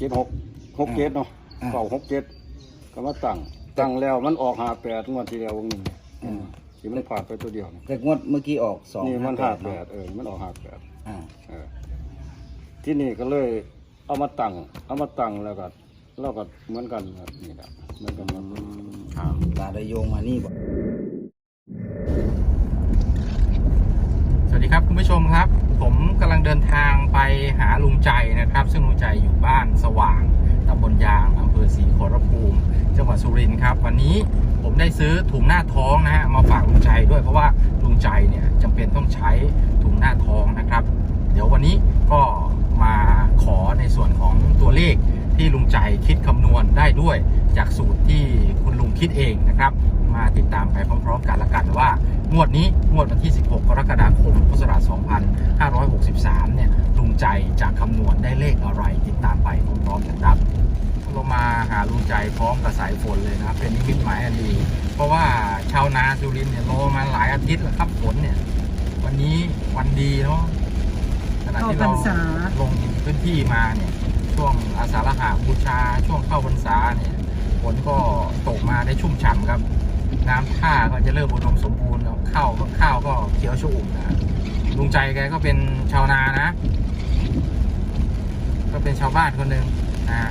เจ็ดหกหกเจ็ดเนาะอ่า เก่าหกเจ็ดก็มาตั้งตั้งแล้วมันออกหาแปดงวดที่แล้ววงหนึ่งอืมที่มันผ่านไปตัวเดียวนี่แต่งวดเมื่อกี้ออกสองนี่มันห้าหาแปแปดดเออมันออกหาแปด อ่าเออที่นี่ก็เลยเอามาตั้งเอามาตั้งแล้วก็แล้วก็เหมือนกันครับนี่แหละเหมือนกันครับครับตาได้โยงมานี่บอก สวัสดี ครับคุณผู้ชมครับ ผมกำลังเดินทางไปหาลุงใจนะครับ ซึ่งลุงใจอยู่บ้านสว่างตำบลยางอำเภอศรีขอรภูมิ จังหวัดสุรินทร์ครับ วันนี้ผมได้ซื้อถุงหน้าท้องนะฮะมาฝากลุงใจด้วยเพราะว่าลุงใจเนี่ยจำเป็นต้องใช้ถุงหน้าท้องนะครับ เดี๋ยววันนี้ก็มาขอในส่วนของตัวเลขที่ลุงใจคิดคำนวณได้ด้วย จากสูตรที่คุณลุงคิดเองนะครับ มาติดตามไปพร้อมๆกันละกันว่างวดนี้งวดวันที่ 16 กรกฎาคม พุทธศักราช 2563 เนี่ยลุง ใจจะคำนวณได้เลขอะไรติดตามไปพร้อมๆกันครับเรามาหาลุงใจพร้อมกับสายฝนเลยนะเป็นนิมิตหมายอันดี เพราะว่าชาวนาสุรินทร์เนี่ยรอมาหลายอาทิตย์แล้วครับฝนเนี่ย วันนี้วันดีเนาะขณะที่เราเข้าพรรษาลงพื้นที่มาเนี่ย ช่วงอาสาฬหาบูชาช่วงเข้าพรรษาเนี่ยฝนก็ตกมาได้ชุ่มฉ่ำครับ น้ำท่าก็จะเริ่มอุดมสมบูรณ์แล้วข้าวก็ข้าวก็เขียวชุ่มนะลุงใจแกก็เป็นชาวนานะ ก็เป็นชาวบ้านคนหนึ่งนะฮะ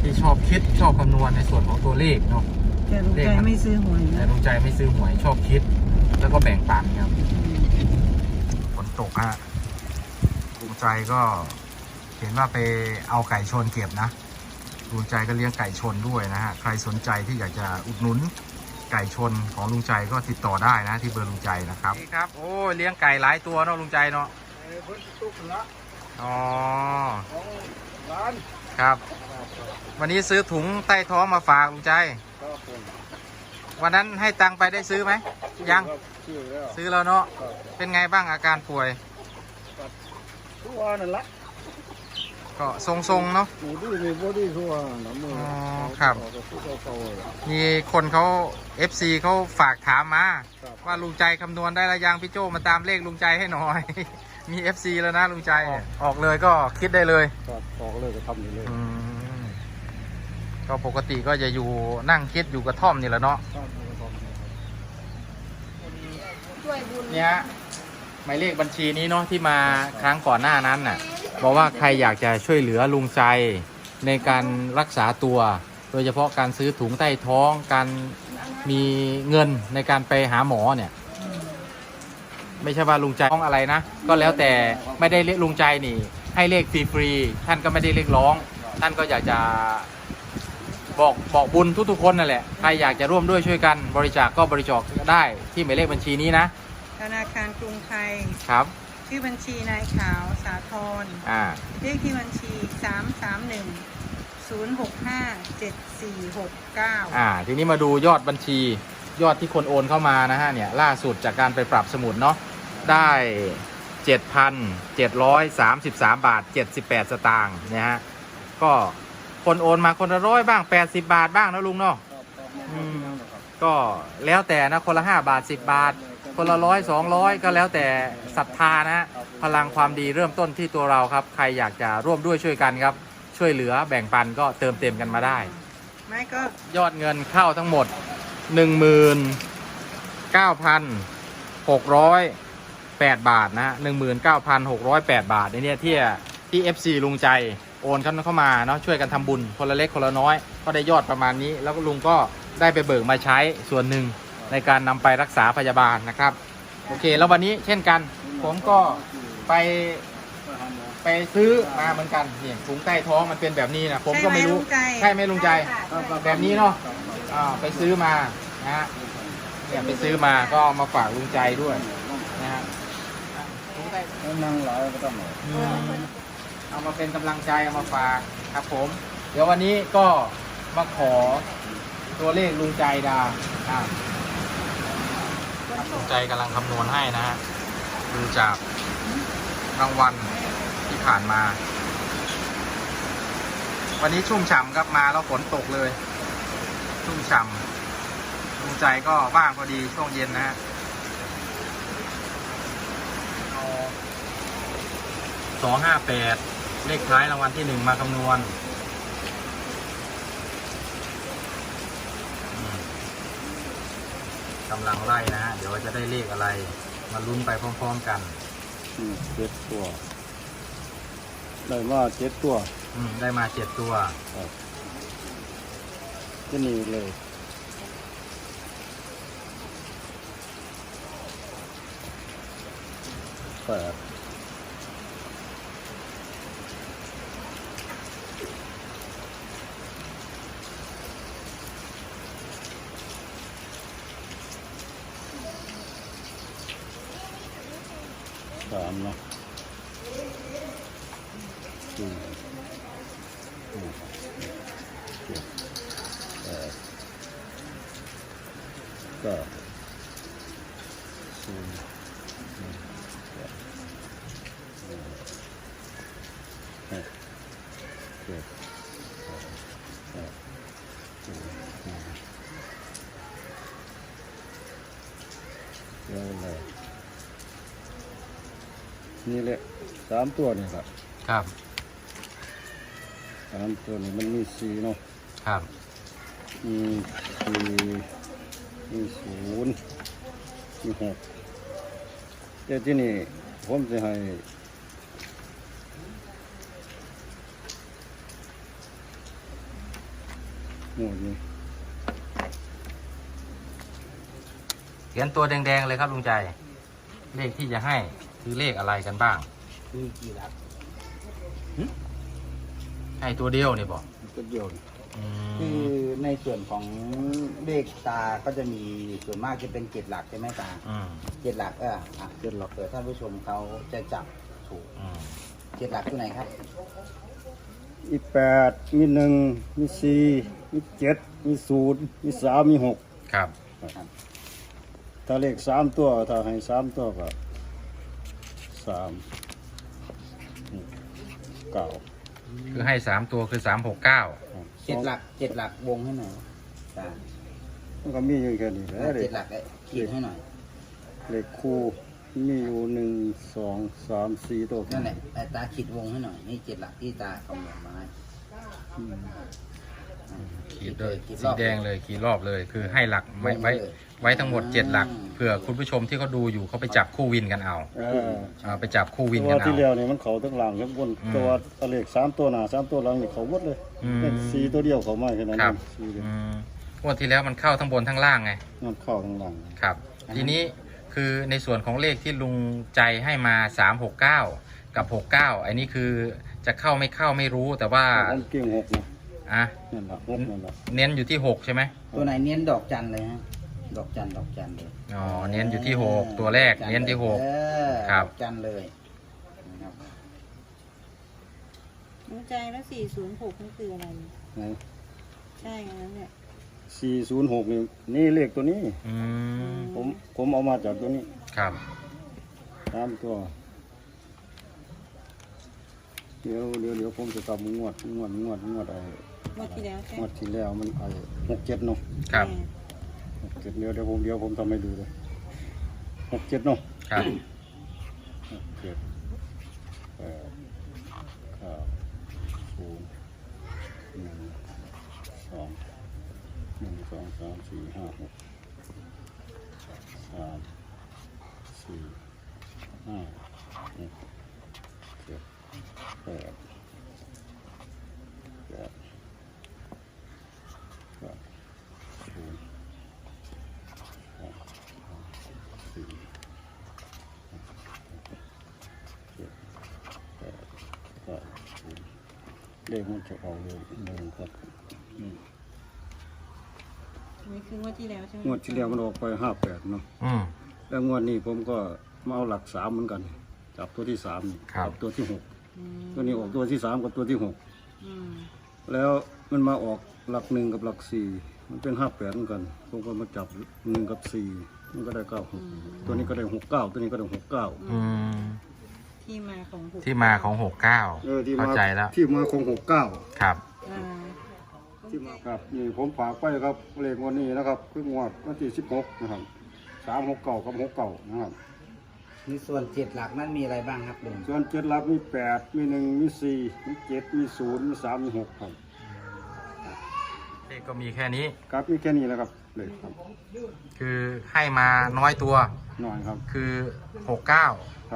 ที่ชอบคิดชอบคำนวณในส่วนของตัวเลขเนาะแต่ลุงใจไม่ซื้อหวยแต่นะลุงใจไม่ซื้อหวยชอบคิด แล้วก็แบ่งปันครับฝนตกฮะลุงใจก็เห็นว่าไปเอาไก่ชนเก็บนะลุงใจก็เลี้ยงไก่ชนด้วยนะฮะ ใครสนใจที่อยากจะอุดหนุนไก่ชนของลุงใจก็ติดต่อได้นะที่เบอร์ลุงใจนะครับนี่ครับ โอ้ยเลี้ยงไก่หลายตัวเนาะลุงใจเนาะเพิ่นตุกละ อ๋อ ของร้านครับ วันนี้ซื้อถุงใต้ท้องมาฝากลุงใจ ครับผมวันนั้นให้ตังค์ไปได้ซื้อไหม ยัง ครับชื่อแล้วซื้อแล้วเนาะ ครับเป็นไงบ้างอาการป่วยทุกวันนั่นละก็ทรงๆเนาะ หมูดีมีบ่ดีทุกวันนะมืออ๋อครับ เอาไปทุกเอาเก่าเลย มีคนเขา FC เขาฝากถามมา ครับ ว่าลุงใจคำนวณได้แล้วยังพี่โจมาตามเลขลุงใจให้หน่อย มี FC แล้วนะลุงใจเนี่ยออกเลยก็คิดได้เลยครับออกเลยก็ทำอยู่เลยอืมก็ปกติก็จะอยู่นั่งคิดอยู่กระท่อมนี่แหละเนาะครับครับช่วยบุญเนี่ยหมายเลขบัญชีนี้เนาะที่มาครั้งก่อนหน้านั้นน่ะบอกว่าใครอยากจะช่วยเหลือลุงใจในการรักษาตัว โดยเฉพาะการซื้อถุงใต้ท้องการมีเงินในการไปหาหมอเนี่ย ไม่ใช่ว่าลุงใจร้องอะไรนะ ก็แล้วแต่ไม่ได้เรียกลุงใจนี่ ให้เลขฟรีๆท่านก็ไม่ได้เรียกร้อง ท่านก็อยากจะบอกบอกบุญทุกๆคนนั่นแหละใครอยากจะร่วมด้วยช่วยกันบริจาคก็บริจาคได้ที่หมายเลขบัญชีนี้นะธนาคารกรุงไทย ครับ ชื่อบัญชีนายขาวสาธรอ่าเลขที่บัญชี 3 3 1 0 6 5 7 4 6 9อ่า ทีนี้มาดูยอดบัญชียอดที่คนโอนเข้ามานะฮะเนี่ยล่าสุดจากการไปปรับสมุดเนาะ ได้7,733บาท78สตางค์เนี่ยฮะก็คนโอนมาคนละร้อยบ้าง80บาทบ้างนะลุงเนาะอืมก็แล้วแต่นะคนละ5บาท10บาท คนละร้อยสองร้อยก็แล้วแต่ศรัทธานะฮะพลังความดีเริ่มต้นที่ตัวเราครับ ใครอยากจะร่วมด้วยช่วยกันครับ ช่วยเหลือแบ่งปันก็เติมเต็มกันมาได้ ไม่ก็ยอดเงินเข้าทั้งหมด 19,608บาทนะฮะ19,608 บาทในเนี้ที่ที่ FC ลุงใจโอนเข้าเข้ามาเนาะช่วยกันทำบุญคนละเล็กคนละน้อย ก็ได้ยอดประมาณนี้ แล้วก็ลุงก็ได้ไปเบิกมาใช้ส่วนหนึ่งในการนำไปรักษาพยาบาลนะครับ โอเค แล้ววันนี้เช่นกัน ผมก็ไปไปซื้อมาเหมือนกันเนี่ยถุงใต้ท้องมันเป็นแบบนี้นะผมก็ไม่รู้ใช่ไหมลุงใจแบบนี้เนาะอ่าไปซื้อมานะฮะเนี่ยไปซื้อมาก็เอามาฝากลุงใจด้วยนะฮะ ลุงใจแล้วนั่งหลายก็ต้องเอาอืมเอามาเป็นกำลังใจเอามาฝากครับผม เดี๋ยววันนี้ก็มาขอตัวเลขลุงใจดาอ่าครับลุงใจกำลังคำนวณให้นะฮะดูจากรางวัลที่ผ่านมา วันนี้ชุ่มฉ่ำครับมาแล้วฝนตกเลย ชุ่มฉ่ำลุงใจก็ว่างพอดีช่วงเย็นนะฮะ องห้าแปดเลขท้ายรางวัลที่หนึ่งมาคำนวณ กำลังไล่นะฮะ เดี๋ยวจะได้เลขอะไร มาลุ้นไปพร้อมๆกันเจ็ดตัว ได้มาเจ็ดตัวได้มาเจ็ดตัวก็นี่เลยแปด สามเนาะสี่ห้าเจ็ดแปดเก้าสิบหนึ่งสองสามสี่ห้าหกเจ็ดแปดเก้าสิบห้าเยอะเลย นี่แหละสามตัวนี่ครับครับ สามตัวนี่มันมีสี่เนาะครับ มีสี่มีศูนย์มีหกแต่ที่นี่ผมจะให้หมดนี้เขียนตัวแดงๆเลยครับลุงใจ เลขที่จะให้ คือเลขอะไรกันบ้าง มีกี่หลักให้ตัวเดียวนี่บอกก็เดียวนี่คือในส่วนของเลขตาก็จะมีส่วนมากจะเป็นเจ็ดหลักใช่ไหมตาอืมเจ็ดหลักเอออะเจ็ดหลักเผื่อท่านผู้ชมเขาจะจับถูกอืมเจ็ดหลักตัวไหนครับมีแปดมีหนึ่งมีสี่มีเจ็ดมีศูนย์มีสามมีหกครับถ้าเลขสามตัวถ้าให้สามตัวก็ สามนี่เก้าคือให้สามตัวคือสามหกเก้าเจ็ดหลักเจ็ดหลักวงให้หน่อยตามันก็มีอยู่แค่นี้แหละเลเจ็ขดหลักเอ้ยขีดให้หน่อยเลขคู่มีอยู่หนึ่งสองสามสี่ตัวนั่นแหละไอ้ตาขีดวงให้หน่อยนี่เจ็ดหลักที่ตาคำนวณมาให้อืมอะ ขีดเลยขีดสีรอบแดงเลยขีดรอบเลย คือให้หลักไว้วงไว้เลยไว้ทั้งหมดเจ็ดหลักอืมเผื่อคุณผู้ชมที่เขาดูอยู่เขาไปจับคู่วินกันเอาเออเอาไปจับคู่วินตักัวนที่เอาเลี้ยวนี่มันเขาทั้งหลังทั้งบนอืมตัวเอาเลขสามตัวหน้าสามตัวหลังนี่เขาหมดเลยอืม เลขสี่ตัวเดียวเขาไม่แค่นั้นครับ สี่เดียวอืมงวดที่แล้วมันเข้าทั้งบนทั้งล่างไง มันเข้าทั้งหลังครับ ทีนี้คือในส่วนของเลขที่ลุงใจให้มาสามหกเก้ากับหกเก้าอันนี้คือจะเข้าไม่เข้าไม่รู้แต่ว่าผมเก่งหกนะ อะนั่นแหละหกนั่นแหละเน้นอยู่ที่หกใช่ไหมตัวไหนเน้นดอกจันเลยฮะดอกจันดอกจันเลยอ๋อเน้นอยู่ที่หกตัวแรกดอจัเน้นที่หกเออครับ ดอกจันเลยนะครับรู้ใจแล้วสี่ศูนย์หกนี่คืออะไร ไหนใช่อันนั้นเนี่ยสี่ศูนย์หกนี่นี่เลขตัวนี้ อืมผมผมเอามาจากตัวนี้ครับสามตัว เดี๋ยวเดี๋ยวเดี๋ยวผมจะกลับงวดงวดงวดงวดเอา เมื่อที่แล้วใช่งวดที่แล้วมันเอาหกเจ็ดเนาะครับหกเจ็ดเดี๋ยวเดี๋ยวผมเดี๋ยวผมทำให้ดูเลยหกเจ็ดเนาะครับหกเจ็ดแปดเก้าศูนย์หนึ่งสองหนึ่งสองสามสี่ห้าหกสามสี่ห้าหกเจ็ดแปดแปดเก้าศูนย์สองสามสี่เจ็ดแปดเก้าศูนย์ เลขมันจะออกเลยหนึ่งครับอืมนี่คืองวดที่แล้วใช่ไหมงวดที่แล้วมันออกไปห้าแปดเนาะอืม แล้วงวดนี้ผมก็มาเอาหลักสามเหมือนกัน จับตัวที่สามนี่ครับ จัตัวที่หกอืมตัวนี้ออกตัวที่สามกับตัวที่หกอืมแล้วมันมาออกหลักหนึ่งกับหลักสี่มันเป็นห้าแปดเหมือนกัน ผมก็มาจับหนึ่งกับสี่มันก็ได้เก้าหกตัวนี้ก็ได้หกเก้าตัวนี้ก็ได้หกเก้าอืม ที่มาของหกที่มาของหกเก้าเออที่เข้ามาใจแล้วที่มาของหกเก้าครับ อ่าที่มาครับนี่ผมฝากไปครับเลขวันนี้นะครับคืองวดวันที่สิบหกนะครับสามหกเก้ากับหกเก้านะครับ มีส่วนเจ็ดหลักนั้นมีอะไรบ้างครับลุงส่วนเจ็ดหลักมีแปดมีหนึ่งมีสี่มีเจ็ดมีศูนย์มีสามมีหกครับ เลขก็มีแค่นี้ ครับมีแค่นี้แหล้วครับเลยครับคือให้มาน้อยตัวน้อยครับ คือครับ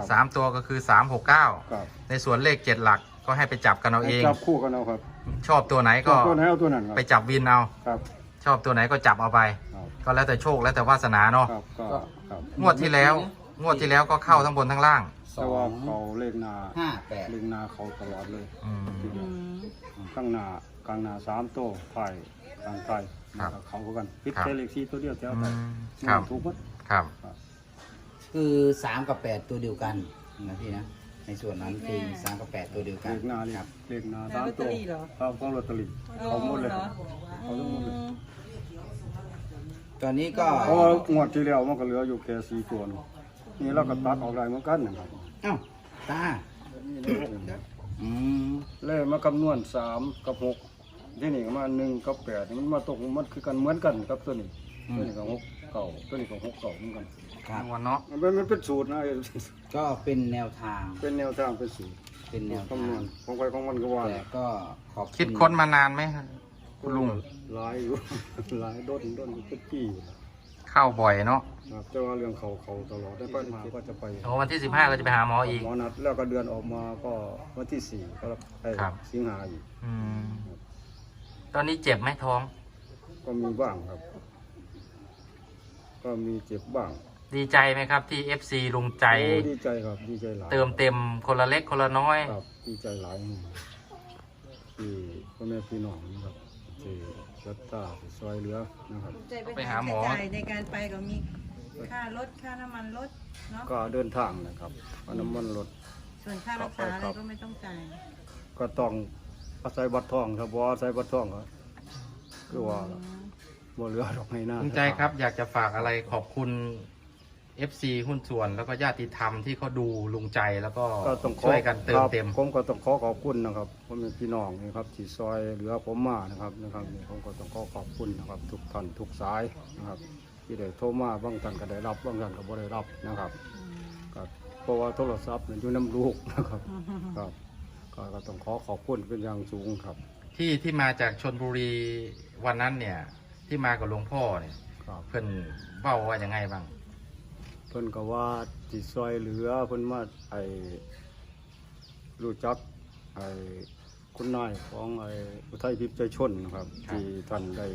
69 3ตัวก็คือ 369 ครับในส่วนเลข 7 หลักก็ให้ไปจับกันเอาเอง จับคู่กันเอาครับชอบตัวไหนก็ตัวไหนเอาตัวนั้นครับไปจับวินเอา ครับชอบตัวไหนก็จับเอาไป ครับก็แล้วแต่โชคแล้วแต่วาสนาเนาะครับก็ครับงวดที่แล้ว งวดที่แล้วก็เข้าทั้งบนทั้งล่าง สแต่อว่างเขาเลขหนาห้าแปดเลขหนาเขาตลอดเลยอืมอืมข้างหน้ากลางหน้าสามตัวไผ่กลางไผ่ครับเขากันพิษครับแค่เลขสี่ตัวเดียวแถวอืไปมครับถูกหมดครับ คือสามกับแปดตัวเดียวกันนะพี่นะในส่วนนั้นคือสามกับแปดตัวเดียวกัเลนขหน้าเลครัขบเลขหน้าแล้วสามลอตเตตัอวรี่เหรอครับเขาลอตเตอรี่เขาหมดเลยอ๋อเขาทั้งหมดเลยอืมตอนนี้ก็เพราะว่างวดที่แล้วมันก็เหลืออยู่แค่สี่ตัวเนอะนี่เราก็ตัดออกได้เหมือนกันนะครับ เอ้าตานี่เลขอืมเลขมาคำนวณสามกับหกที่นี่ก็มาหนึ่งกับแปดมันมาตกมันคือกันเหมือนกันครับตัวนี้ตัวนี้ก็หกเก่าตัวนี้ก็หกเก่าเหมือนกันครับวันเนาะมันมันเป็นสูตรนะก็เป็นแนวทาง เป็นแนวทางเป็นสูตรเป็นแนวทาคำนวงณของใครของมันก็ว่าแต่ก็ขอบณคิดค้นมานานไหมคุณลุงหลายอยู่หลายด้นด้นเป็นปีอยู่ เข้าบ่อยเนาะครับแต่ว่าเรื่องเขาเขาตลอดได้ปัญหาก็จะไปโอ้วันที่15ก็จะไปหาหมออีก หมอนัดแล้วก็เดือนออกมาก็วันที่สี่ก็ไปครับ สิงหาอีกอืมตอนนี้เจ็บไหมท้อง ก็มีบ้างครับ ก็มีเจ็บบ้างดีใจไหมครับ ที่ FC ลุงใจ โอ้ดีใจครับดีใจหลายเติมเต็มคนละเล็กคนละน้อย ครับดีใจหลายที่พ่อแม่พี่น้องนะครับที่ รัตตาที่ซอยเหลือนะครับใจไปหาหมอใช้จ่ายในการไปก็มีค่ารถค่าน้ำมันรถเนาะก็เดินทางนะครับเอาน้ำมันรถ ส่วนค่ารักษาอะไรก็ไม่ต้องจ่ายก็ต้องอาศัยบัตรทองครับบ่อาศัยบัตรทองก็คือว่าบ่เหลือดอกให้หน้าลุงใจครับอยากจะฝากอะไรขอบคุณ FC หุ้นส่วนแล้วก็ญาติธรรมที่เขาดูลุงใจแล้วก็ก็ต้องขอช่วยกันเติมเต็ม ครับผมก็ต้องขอขอบคุณนะครับผมเป็นพี่น้องนะครับที่ซอยเหลือผมมานะครับนะครับนี่ผมก็ต้องขอขอบคุณนะครับ ทุกท่านทุกสายนะครับ ที่ได้โทรมาบางท่านก็ได้รับบางท่านก็บ่ได้รับนะครับก็เพราะว่าโทรศัพท์มันอยู่น้ำลูกนะครับครับก็ก็ต้องขอขอบคุณเป็นอย่างสูงครับที่ที่มาจากชนบุรีวันนั้นเนี่ย ที่มากับหลวงพ่อเนี่ยครับ เพิ่นเบ้าว่ายังไงบ้าง เพิ่นก็ว่าที่ซอยเหลือเพิ่นมาไอ้รู้จักไอ้คุณนายของไอ้อุทัยพิพย์ใจชนนะครับ ที่ท่านได้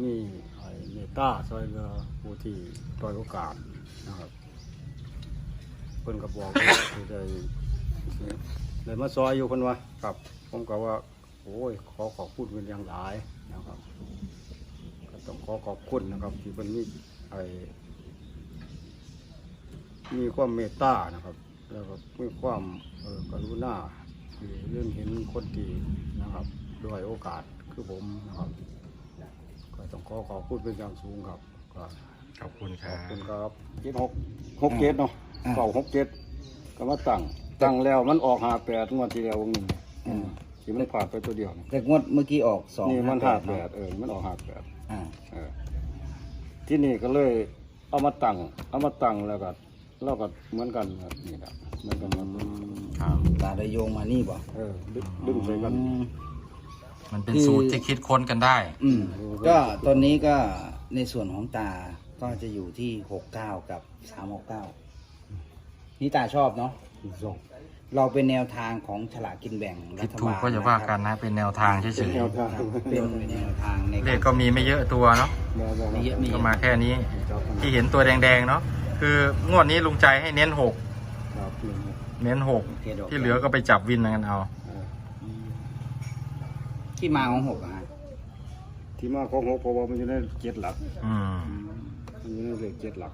มีไอ้เมตตาซอยเหลือผู้ที่ด้อยโอกาสนะครับ เพิ่นก็บอกว่าที่ได้ได้มาซอยอยู่เพิ่นว่าครับ ผมก็ว่า โอ้ย ขอขอบคุณเป็นอย่างหลายนะครับ ก็ต้องขอขอบคุณนะครับ ที่เพิ่นมีไอ้ มีความเมตตานะครับ แล้วก็มีความเออกรุณาที่เรื่องเห็นคนดีนะครับ ด้วยโอกาสคือผมนะครับ ก็ต้องขอขอบคุณเป็นอย่างสูงครับก็ขอบคุณคขรัอบบคุณครับเจ็ดหกหกเจ็ดเนาะอ่าเก่าหกเจ็ดก็มาตั้งตั้งแล้วมันออกหาแปดงวดที่แล้ววงหนึ่งอืมที่มันผ่านไปตัวเดียวนี่แต่งวดเมื่อกี้ออกสองนี่มันห้าหาแปแปดดเออมันออกหาแปด อ่าเออที่นี่ก็เลยเอามาตั้งเอามาตั้งแล้วก็ เราก็เหมือนกันครับนี่แหละเหมือนกันหมดครับตาได้โยงมานี่บ่เออดึงดึงใส่กัน อืม มันเป็นคือ สูตรที่คิดค้นกันได้ อืมก็ตอนนี้ก็ในส่วนของตาก็จะอยู่ที่หกเก้ากับสามหกเก้านี่ตาชอบเนาะสองเราเป็นแนวทางของฉลากกินแบ่งรัผิดฐถูกบาลก็จะว่ากันนะนะเป็นแนวทางเฉเป็นยแนวทางครับเป็นแนวทางในๆเลขก็มีไม่เยอะตัวเนาะแนวทางมีเยอะมีก็มาแค่นี้ครับที่เห็นตัวแดงๆเนาะ คืองวดนี้ลุงใจให้เน้นหกครับหนึ่งเน้นหกโอเคดกที่เหลือก็ไปจับวินกันเอาเอออืมที่มาของหกอะฮะที่มาของหกเพราะว่ามันอยู่ในเจ็ดหลักอืม อืมมันอยู่ในเลขเจ็ดหลัก